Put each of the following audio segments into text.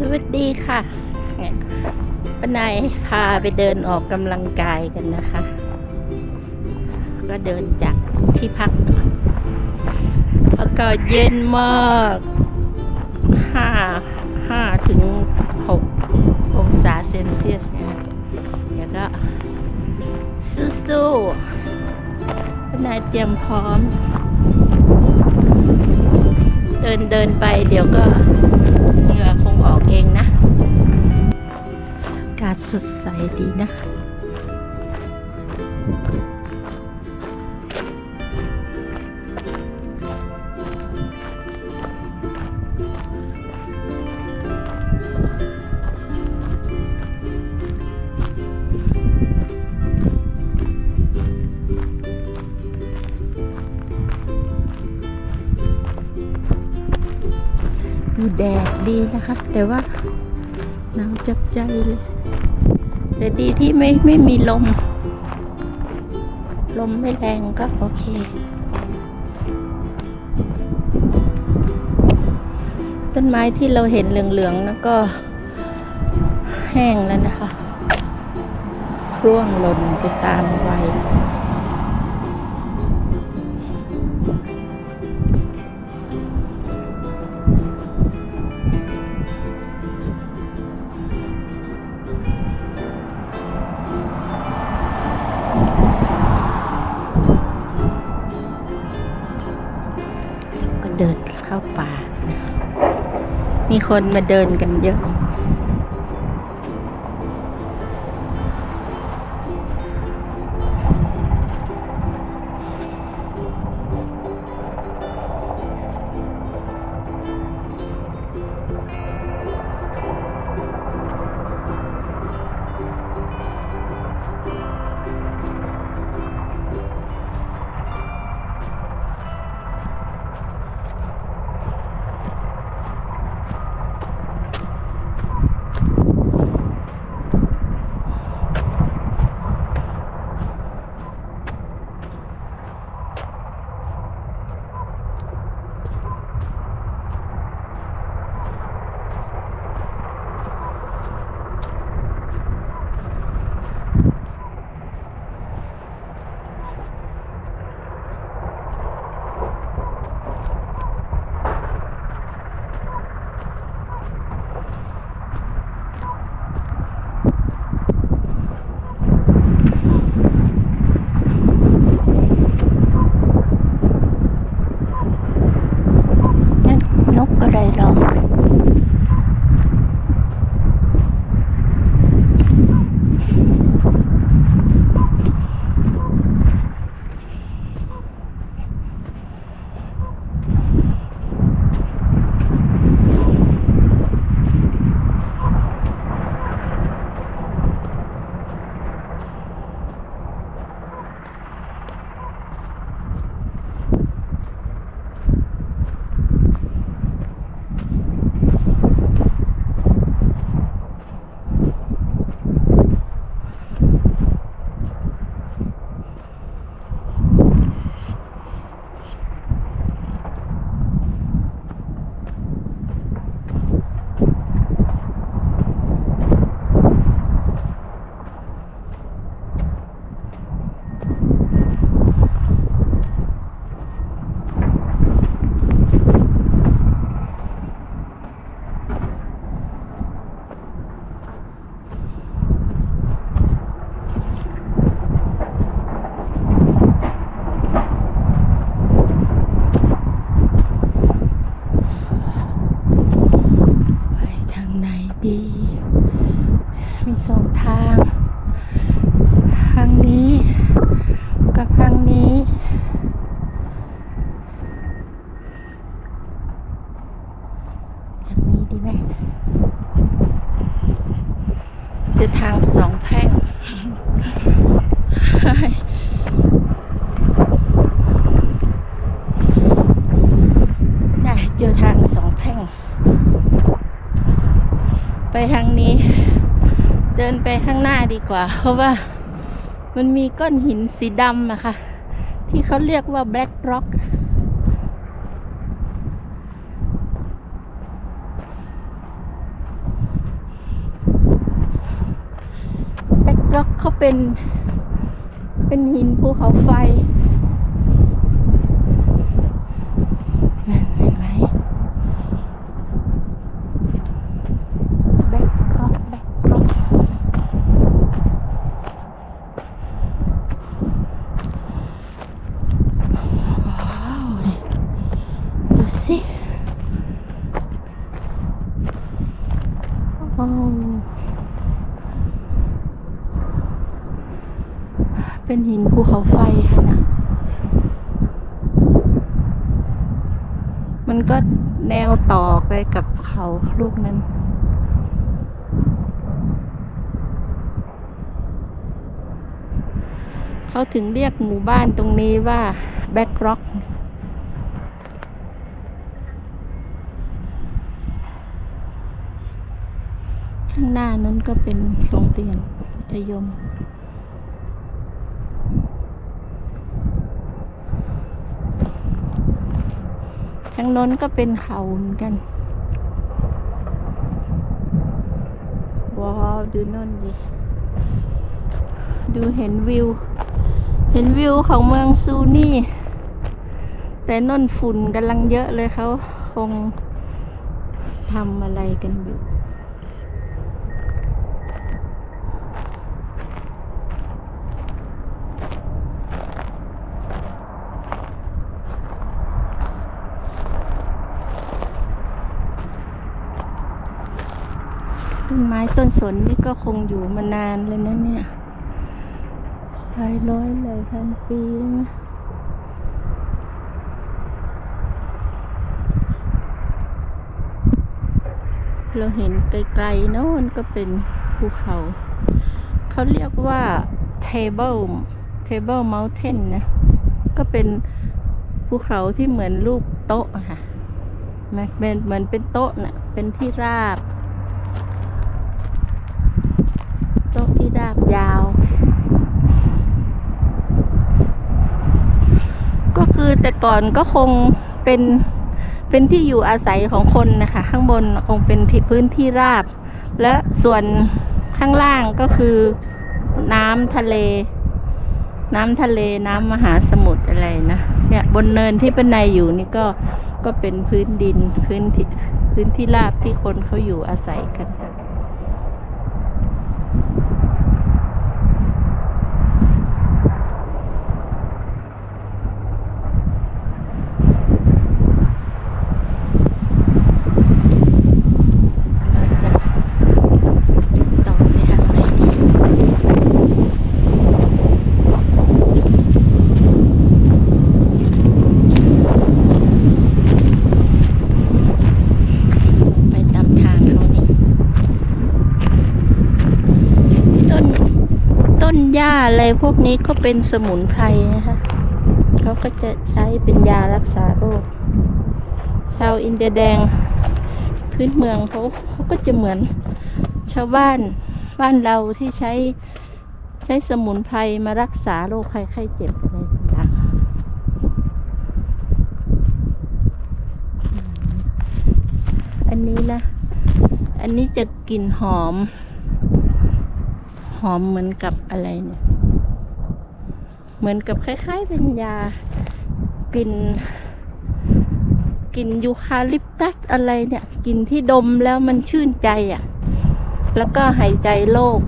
สวัสดีค่ะป้านายพาไปเดินออกกำลังกายกันนะคะ ก็เดินจากที่พักอากาศเย็นมากห้าห้าถึงหกองศาเซนเซียสเนี่ยนะเดี๋ยวก็สู้ๆป้านายเตรียมพร้อม เดินเดินไปเดี๋ยวก็เหงื่อคงออกากาศสดใสดีนะมีแดดดีนะคะ แต่ว่าหนาวจับใจเลย แต่ดีที่ไม่ไม่มีลม ลมไม่แรงก็โอเค ต้นไม้ที่เราเห็นเหลืองๆนะก็แห้งแล้วนะคะ ร่วงหล่นไปตามวัย มีคนมาเดินกันเยอะ รั้งนี้ เดินไปข้างหน้าดีกว่า เพราะว่ามันมีก้อนหินสีดำอะค่ะที่เขาเรียกว่าแบล็กร็อกแบล็กร็อกเขาเป็น เป็นหินภูเขาไฟ เป็นหินภูเขาไฟค่ะนะมันก็แนวต่อไปกับเขาลูกนั้นเขาถึงเรียกหมู่บ้านตรงนี้ว่าแบ็กร็อกข้างหน้านั้นก็เป็นโรงเรียนมัธยม ทางโน้นก็เป็นเขาเหมือนกัน ว้าว ดูน่นดิ ดูเห็นวิว เห็นวิวของเมืองซูนี่ แต่น่นฝุ่นกำลังเยอะเลยเขาคงทำอะไรกันอยู่ ต้นไม้ต้นสนนี่ก็คงอยู่มานานเลยนะเนี่ยหลายร้อยหลายพันปีแล้วนะเราเห็นไกลๆโน้นก็เป็นภูเขา เขาเรียกว่า table table mountain นะ ก็เป็นภูเขาที่เหมือนรูปโต๊ะค่ะไหมเป็นเหมือนเป็นโต๊ะน่ะ เป็นที่ราบ โต๊ะที่ ราบยาว ก็คือแต่ก่อนก็คงเป็นเป็นที่อยู่อาศัยของคนนะคะ ข้างบนคงเป็นที่พื้นที่ราบ และส่วนข้างล่างก็คือน้ำทะเล น้ำทะเลน้ำมหาสมุทรอะไรนะเนี่ยบนเนินที่เป็นในอยู่นี่ก็ก็เป็นพื้นดินพื้นที่พื้นที่ราบที่คนเขาอยู่อาศัยกัน เราจะต่อไปทางไหนดีไปตามทางเขานี่ต้น ต้นหญ้าอะไร พวกนี้ก็เป็นสมุนไพรนะคะเขาก็จะใช้เป็นยารักษาโรค ชาวอินเดียแดงพื้นเมืองเขาเขาก็จะเหมือนชาวบ้านบ้านเราที่ใช้ใช้สมุนไพรมารักษาโรคภัยไข้เจ็บอะไรต่างๆอันนี้นะ อันนี้จะกลิ่นหอม หอมเหมือนกับอะไรเนี่ย เหมือนกับคล้าย ๆ เป็นยากลิ่นกลิ่นยูคาลิปตัสอะไรเนี่ยกลิ่นที่ดมแล้วมันชื่นใจอะ แล้วก็หายใจโล่ง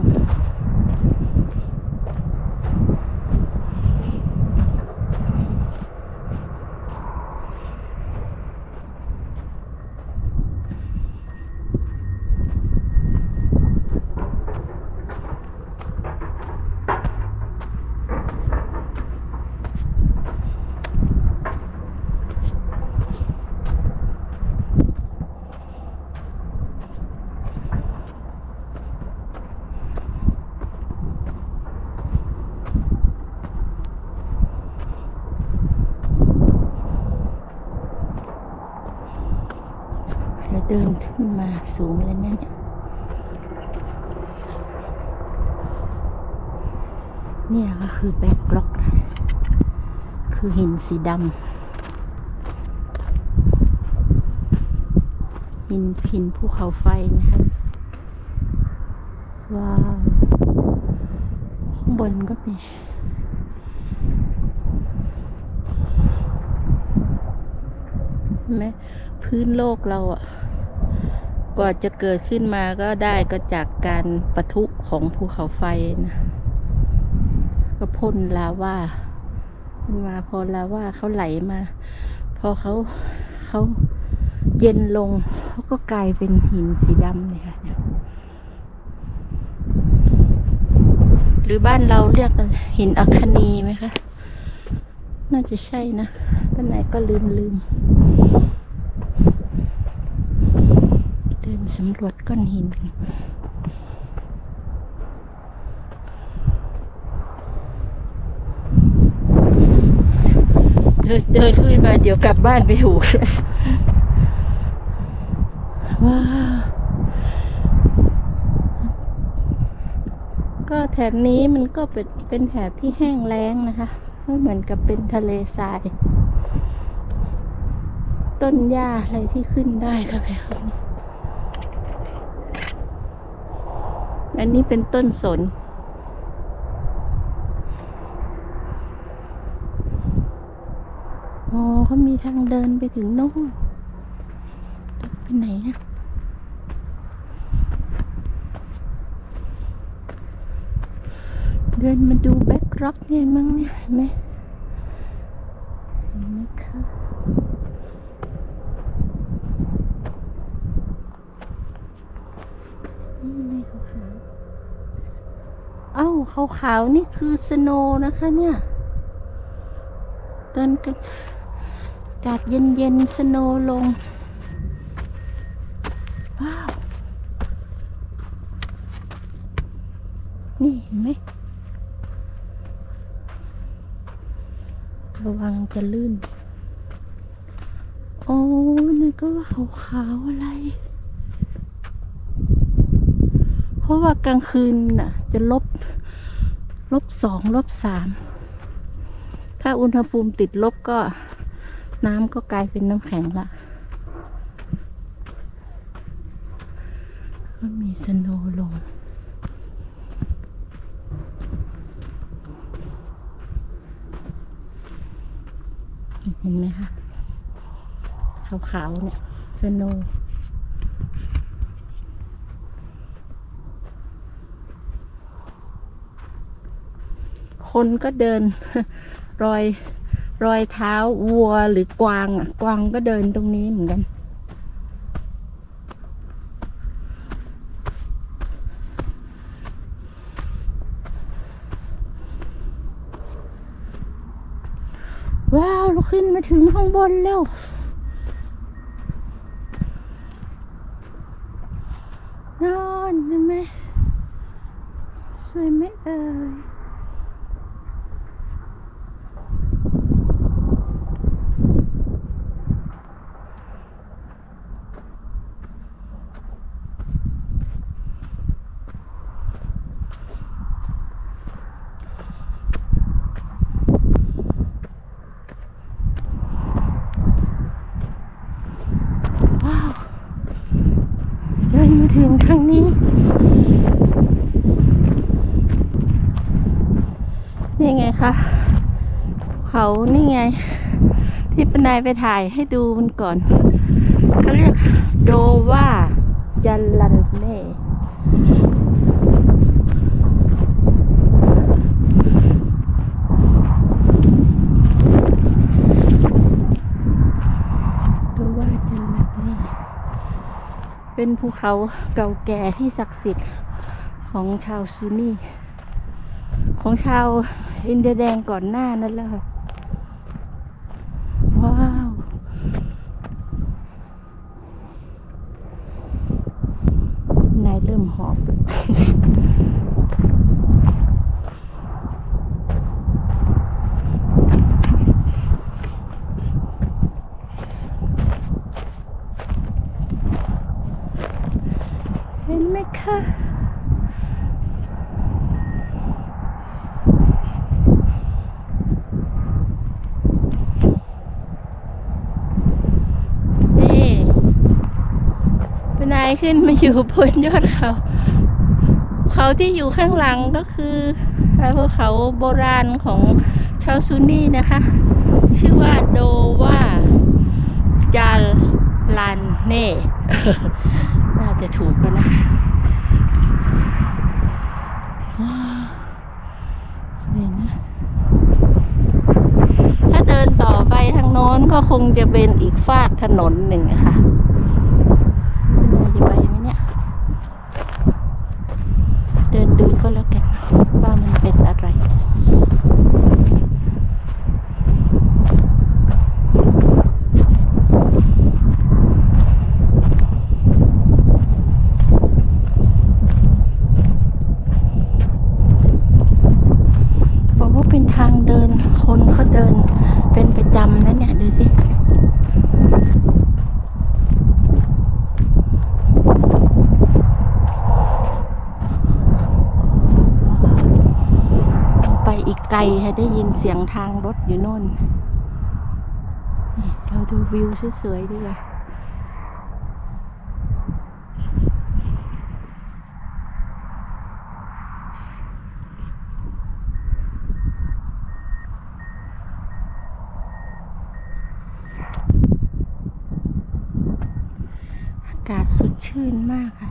เดินขึ้นมาสูงเลยนะเนี่ยเนี่ยก็คือแบ็กล็อก คือหินสีดำหินหินภูเขาไฟนะคะว้าวข้างบนก็มีเห็นไหมพื้นโลกเราอะ กว่าจะเกิดขึ้นมาก็ได้ก็จากการปะทุของภูเขาไฟนะก็พ่นลาวาขึ้นมาพอลาวาเขาไหลมา พอเขาเขาเย็นลงเขาก็กลายเป็นหินสีดำเนี่ยค่ะหรือบ้านเราเรียกกันหินอัคนีไหมคะ น่าจะใช่นะป้านไหนก็ลืมลืม เดิน สำรวจก้อนหินกันเดินเดินขึ้นมาเดี๋ยวกลับบ้านไปถูกว้าวก็แถบนี้มันก็เป็นเป็นแถบที่แห้งแล้งนะคะไม่เหมือนกับเป็นทะเลทราย ต้นหญ้าอะไรที่ขึ้นได้ค่ะแบบนี้ อันนี้เป็นต้นสน อ๋อเขามีทางเดินไปถึงโน่นไปไหนนะเดินมาดูแบ็กร็อกเนี่ยมั้งเนี่ยเห็นไหมเห็นไหมคะนี่ไงขาวๆเอ้า ขาวๆนี่คือสโนนะคะเนี่ยเดินกันอากาศเย็นๆสโนลง ว้าว นี่เห็นไหมระวังจะลื่น โอ้นี่ก็ว่าขาวๆอะไร เพราะว่ากลางคืนน่ะ จะลบ ลบสองลบสามถ้าอุณหภูมิติดลบก็น้ำก็กลายเป็นน้ำแข็งละก็มีสโนว์ลงเห็นไหมคะขาวๆเนี่ยสโนว์ คนก็เดิน รอยรอยเท้าวัวหรือกวางอะกวางก็เดินตรงนี้เหมือนกัน ว้าวเราขึ้นมาถึงข้างบนแล้วนอนเห็นไหมสวยไหมเอ่ย ว้าว เดินมา ถึงทางนี้ นี่ไงคะภูเขานี่ไง ที่ปนายไปถ่ายให้ดูมันก่อนเขาเรียกโดว่าจันลันเนโดว่าจันลันเน่ เป็นภูเขาเก่าแก่ที่ศักดิ์สิทธิ์ของชาวซูนีของชาวอินเดียแดงก่อนหน้านั้นแล้วค่ะว้าวนายเริ่มหอบ เห็นไหมคะ นี่เป็นนาย ขึ้นมาอยู่บนยอดเขา เขาที่อยู่ข้างหลังก็คือภูเขาโบราณของชาวซูนี่นะคะ ชื่อว่าโดว่าจาลานเน่ น่าจะถูกแล้วนะว้าวสวยนะ ถ้าเดินต่อไปทางโน้นก็คงจะเป็นอีกฟากถนนหนึ่งอะคะเป็นไงจะไปไหมเนี่ย เดินดูก็แล้วกัน ว่ามันเป็นอะไร บอกว่าเป็นทางเดิน คนเขาเดินเป็นประจำนะเนี่ย ดูสิ ไกลค่ะได้ยินเสียงทางรถอยู่โน่น เราดูวิวสวยๆดีกว่าอากาศสดชื่นมากค่ะ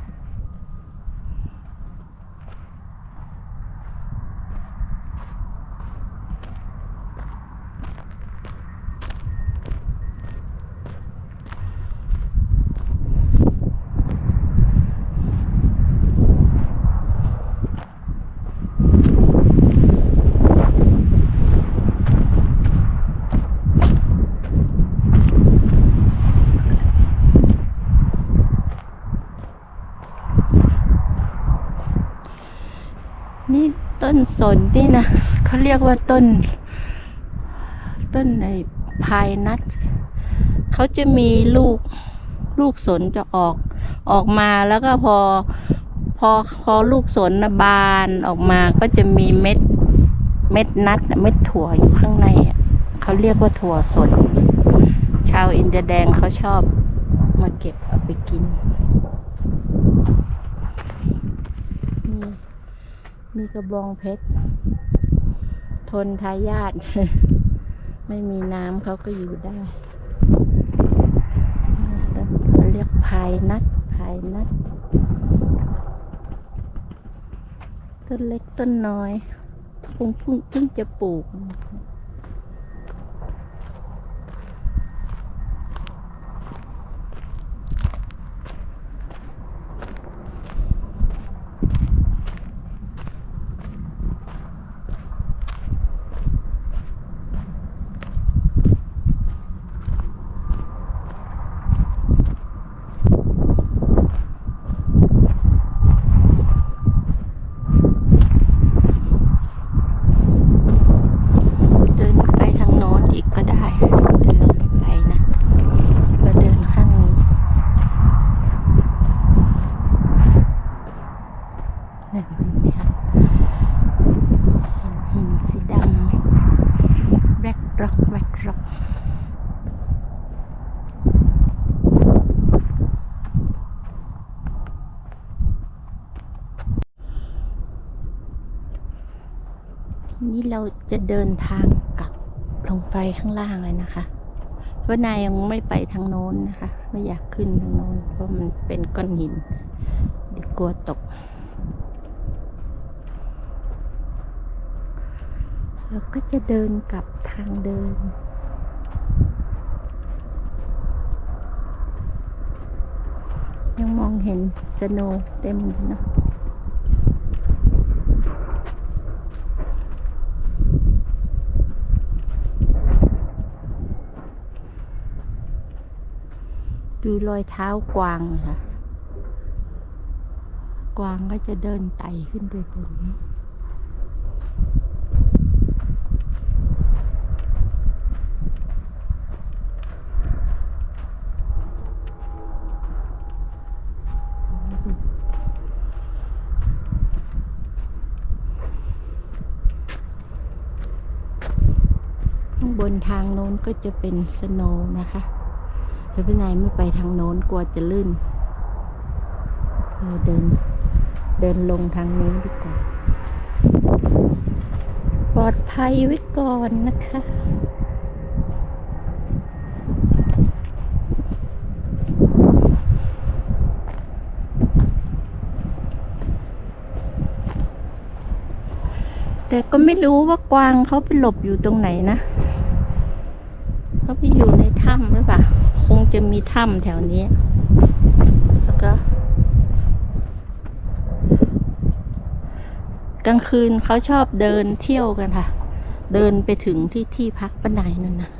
นี่ต้น สนนี่นะเขาเรียกว่าต้น ต้นไอ้พายนัทเขาจะมีลูกลูกสนจะออกออกมาแล้วก็พอ พอพอลูกสนนะบานออกมาก็จะมีเม็ด เม็ดนัทน่ะเม็ดถั่วอยู่ข้างในเขาเรียกว่าถั่วสน ชาวอินเดียแดงเขาชอบมาเก็บเอาไปกิน นี่กระบองเพชร ทนทายาทไม่มีน้ำเขาก็อยู่ได้เขาเรียกพายนัดพายนัด ต้นเล็กต้นน้อยพุ่งพุ่งเพิ่งจะปลูก เดินไปทางโน้นอีกก็ได้แต่เราไม่ไปนะ เราเดินข้างนี้เห็นไหมคะเห็นหินสีดำไหมแร็กร็อกแร็กร็อก นี่เราจะเดินทางกลับลงไปข้างล่างเลยนะคะว่านายยังไม่ไปทางโน้นนะคะ ไม่อยากขึ้นทางโน้นเพราะมันเป็นก้อนหินเดี๋ยวกลัวตก เราก็จะเดินกลับทางเดินยังมองเห็นสโนว์เต็มอยู่เนอะ ดูรอยเท้ากวางค่ะ กวางก็จะเดินไต่ขึ้นไปบนนี้ข้างบนทางโน้นก็จะเป็นสโนว์นะคะ เดี๋ยวพี่นายไม่ไปทางโน้นกลัวจะลื่นเราเดิน เดินลงทางนี้ดีกว่าอดภัยไว้ก่อนนะคะแต่ก็ไม่รู้ว่ากวางเขาไปหลบอยู่ตรงไหนนะ เขาไปอยู่ในถ้ำหรือเปล่า คงจะมีถ้ำแถวนี้ แล้วก็ กลางคืนเขาชอบเดินเที่ยวกันค่ะ เดินไปถึงที่ที่พักป้าไนนั่นนะ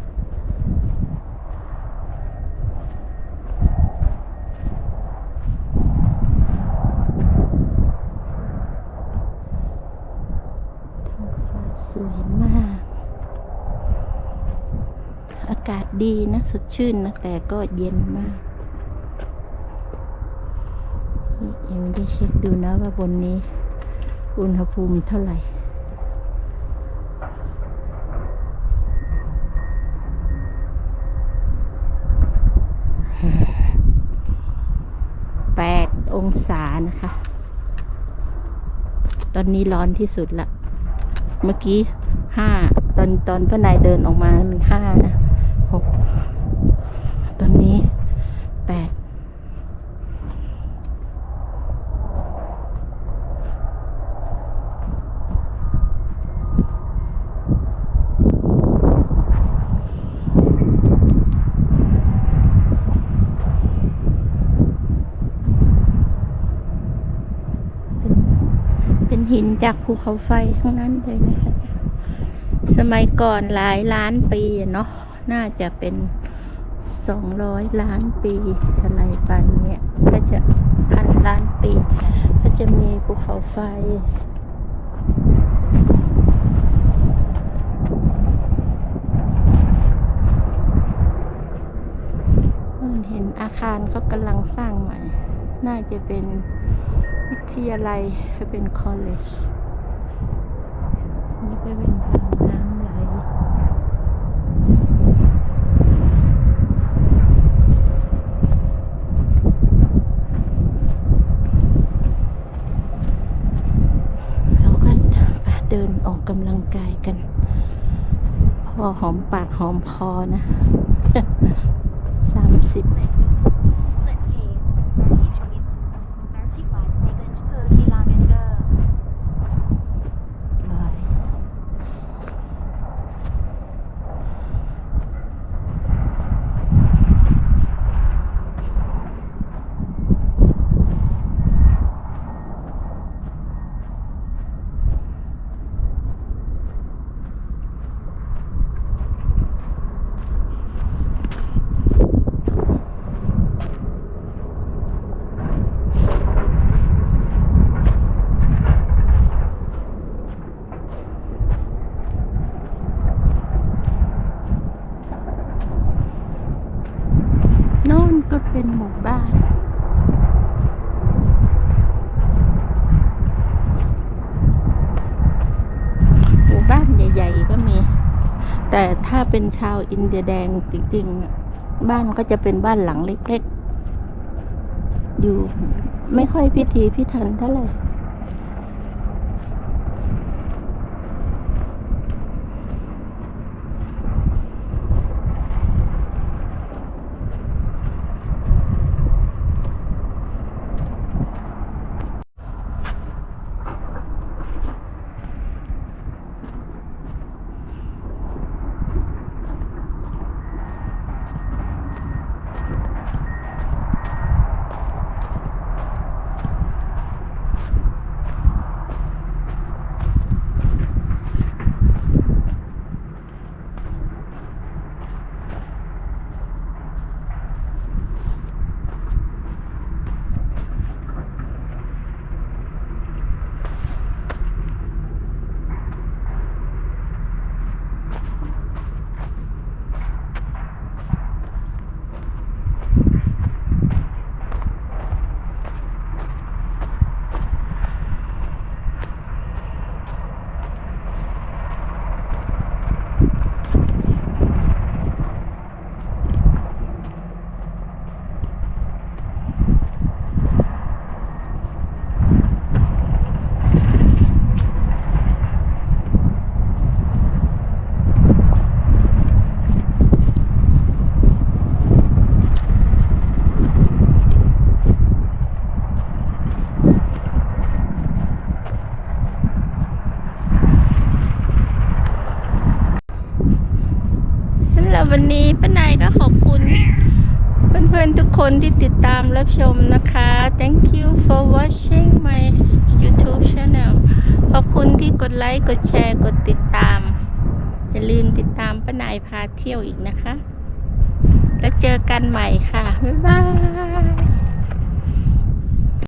ท้องฟ้าสวยมาก อากาศ ดีนะสดชื่นนะแต่ก็เย็นมากยังไม่ได้เช็คดูนะว่าบนนี้ อุณหภูมิเท่าไหร่แปดองศานะคะ ตอนนี้ร้อนที่สุดละ เมื่อกี้ห้าตอนตอนป้านายเดินออกมามันห้านะ หกตอนนี้แปดเป็นหินจากภูเขาไฟทั้งนั้นเลยนะคะ สมัยก่อนหลายล้านปีเนาะ น่าจะเป็นสองร้อยล้านปีอะไรปานเนี้ยก็จะพันล้านปีก็จะมีภูเขาไฟเห็นอาคารเขากำลังสร้างใหม่ น่าจะเป็นวิทยาลัยเป็นคอลเลจนี่ก็เป็นทางน้ำไหลเราก็มา เดินออกกำลังกายกัน พอหอมปากหอมคอนะสามสิบ Split pace, 30 train, 35 seconds per kilometer. ร้อยโน่นก็เป็นหมู่บ้าน หมู่บ้านใหญ่ ๆ ก็มี แต่ ถ้าเป็นชาวอินเดียแดงจริงๆ บ้านก็จะเป็นบ้านหลังเล็กๆ อยู่ไม่ค่อยพิธีพิถันเท่าไหร่ วันนี้ป้านายก็ขอบคุณเพื่อนๆทุกคนที่ติดตามรับชมนะคะ thank you for watching my YouTube channel ขอบคุณที่กดไลค์ กดแชร์ กดติดตาม อย่าลืมติดตามป้านายพาเที่ยวอีกนะคะ แล้วเจอกันใหม่ค่ะ บ๊ายบาย